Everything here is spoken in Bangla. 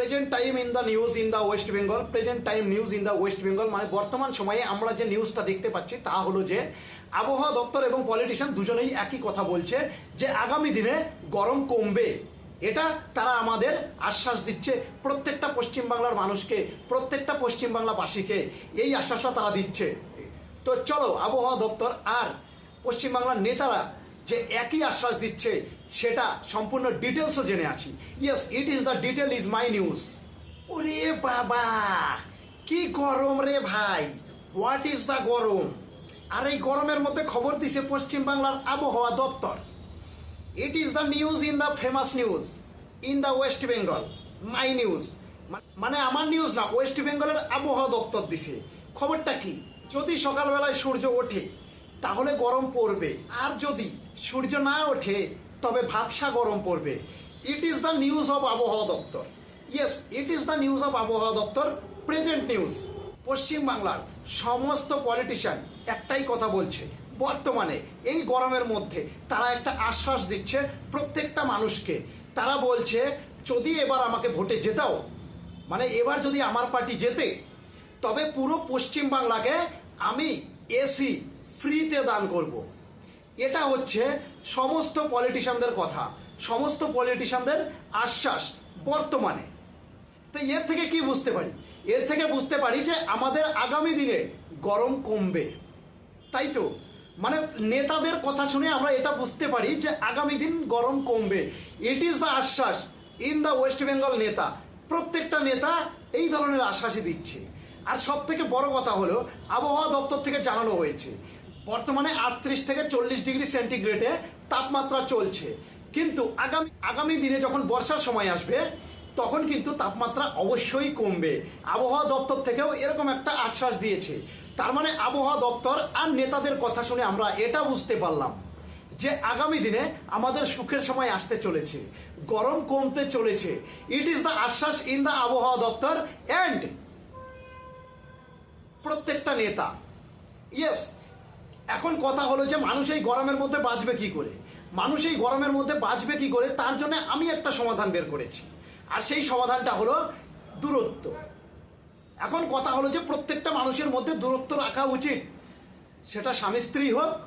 Present time in the news in the West Bengal present time news in the West Bengal মানে বর্তমান সময়ে আমরা যে নিউজটা দেখতে পাচ্ছি তা হলো যে আবহাওয়া দপ্তর এবং পলিটিশিয়ান দুজনেই একই কথা বলছে যে আগামী দিনে গরম কমবে। এটা তারা আমাদের আশ্বাস দিচ্ছে প্রত্যেকটা পশ্চিমবাংলার মানুষকে, প্রত্যেকটা পশ্চিমবাংলাবাসীকে এই আশ্বাসটা তারা দিচ্ছে। তো চলো আবহাওয়া দপ্তর আর পশ্চিমবাংলার নেতারা যে একই আশ্বাস দিচ্ছে, সেটা সম্পূর্ণ ডিটেলসও জেনে আছি। Yes it is the detail is my news ওরে বাবা, কি গরম রে ভাই। হোয়াট ইজ দ্য গরম? আর এই গরমের মধ্যে খবর দিছে পশ্চিমবাংলার আবহাওয়া দপ্তর। It is the news in the famous news in the West Bengal my news মানে আমার নিউজ না ওয়েস্ট বেঙ্গলের আবহাওয়া দপ্তর দিছে। খবরটা কি? যদি সকালবেলায় সূর্য ওঠে তাহলে গরম পড়বে। আর যদি সূর্য না ওঠে, তবে ভাবসা গরম পড়বে। It is the news of আবহাওয়া দপ্তর। Yes it is the news of আবহাওয়া দপ্তর প্রেজেন্ট নিউজ পশ্চিমবাংলার সমস্ত পলিটিশিয়ান একটাই কথা বলছে, বর্তমানে এই গরমের মধ্যে তারা একটা আশ্বাস দিচ্ছে প্রত্যেকটা মানুষকে। তারা বলছে, যদি এবার আমাকে ভোটে জেতাও মানে এবার যদি আমার পার্টি জেতে, তবে পুরো পশ্চিম বাংলাকে আমি এসি ফ্রিতে দান করব। এটা হচ্ছে সমস্ত পলিটিশিয়ানদের কথা, সমস্ত পলিটিশিয়ানদের আশ্বাস বর্তমানে। তো এর থেকে কি বুঝতে পারি? এর থেকে বুঝতে পারি যে আমাদের আগামী দিনে গরম কমবে। তাই তো? মানে নেতাদের কথা শুনে আমরা এটা বুঝতে পারি যে আগামী দিন গরম কমবে। ইট ইজ দ্য আশ্বাস ইন দ্য ওয়েস্ট বেঙ্গল নেতা। প্রত্যেকটা নেতা এই ধরনের আশ্বাসই দিচ্ছে। আর সব থেকে বড় কথা হলো, আবহাওয়া দপ্তর থেকে জানানো হয়েছে। বর্তমানে আটত্রিশ থেকে চল্লিশ ডিগ্রি সেন্টিগ্রেডে তাপমাত্রা চলছে। কিন্তু আগামী আগামী দিনে যখন বর্ষার সময় আসবে, তখন কিন্তু তাপমাত্রা অবশ্যই কমবে। আবহাওয়া দপ্তর থেকেও এরকম একটা আশ্বাস দিয়েছে। তার মানে আবহাওয়া দপ্তর আর নেতাদের কথা শুনে আমরা এটা বুঝতে পারলাম যে আগামী দিনে আমাদের সুখের সময় আসতে চলেছে, গরম কমতে চলেছে। ইট ইজ দ্য আশ্বাস ইন দ্য আবহাওয়া দপ্তর অ্যান্ড প্রত্যেকটা নেতা। ইয়েস এখন কথা হলো যে মানুষ এই গরমের মধ্যে বাঁচবে কি করে? মানুষ এই গরমের মধ্যে বাঁচবে কি করে? তার জন্য আমি একটা সমাধান বের করেছি। আর সেই সমাধানটা হলো দূরত্ব। এখন কথা হলো যে প্রত্যেকটা মানুষের মধ্যে দূরত্ব রাখা উচিত। সেটা স্বামী স্ত্রী হোক